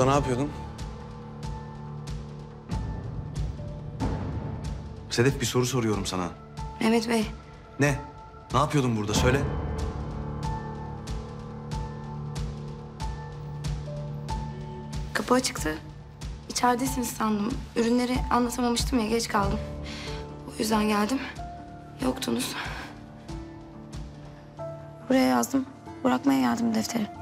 Orada ne yapıyordun? Sedef bir soru soruyorum sana. Mehmet Bey, Ne? Ne yapıyordun burada söyle. kapı açıktı. İçeridesiniz sandım. Ürünleri anlatamamıştım ya, geç kaldım. O yüzden geldim. Yoktunuz. Buraya yazdım. Bırakmaya geldim defteri.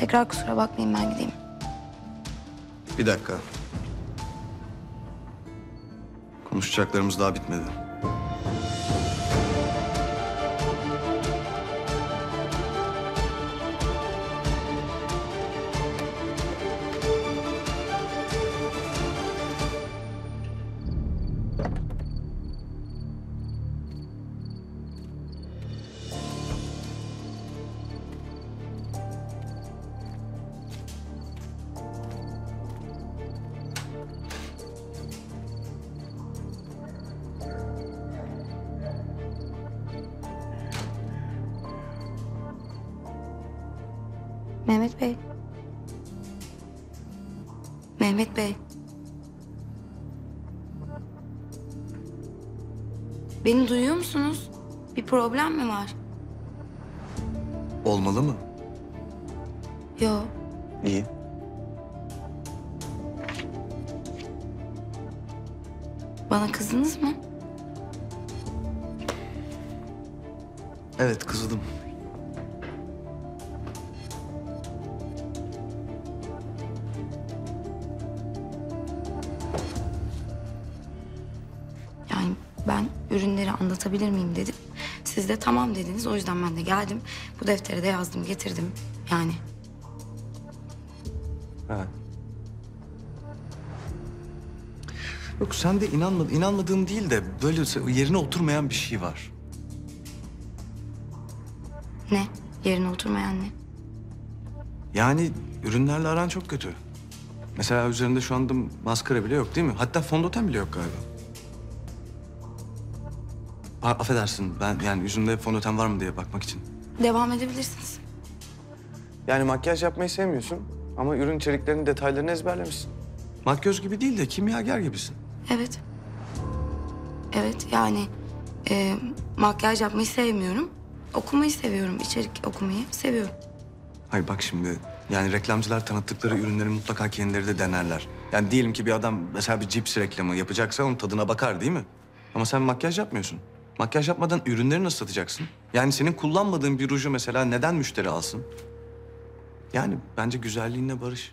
Tekrar kusura bakmayın ben gideyim. Bir dakika. Konuşacaklarımız daha bitmedi. Mehmet Bey. Mehmet Bey. Beni duyuyor musunuz? Bir problem mi var? Olmalı mı? Yo. İyi. Bana kızdınız mı? Evet kızdım. Ürünleri anlatabilir miyim dedim. Siz de tamam dediniz. O yüzden ben de geldim. Bu defteri de yazdım, getirdim. Yani Evet. Yok sen de inanmadın, inanmadığın değil de böyle yerine oturmayan bir şey var. ne? Yerine oturmayan ne? Yani ürünlerle aran çok kötü. Mesela üzerinde şu anda maskara bile yok değil mi? Hatta fondöten bile yok galiba. A- affedersin ben yani yüzünde fondöten var mı diye bakmak için. Devam edebilirsiniz. Yani makyaj yapmayı sevmiyorsun ama ürün içeriklerinin detaylarını ezberlemişsin. Makyöz gibi değil de kimyager gibisin. Evet. Evet yani e, makyaj yapmayı sevmiyorum. Okumayı seviyorum. içerik okumayı seviyorum. Hayır bak şimdi yani reklamcılar tanıttıkları ürünleri mutlaka kendileri de denerler. Yani diyelim ki bir adam mesela bir cips reklamı yapacaksa onun tadına bakar değil mi? Ama sen makyaj yapmıyorsun. Makyaj yapmadan ürünleri nasıl satacaksın? Yani senin kullanmadığın bir ruju mesela neden müşteri alsın? Yani bence güzelliğinle barış.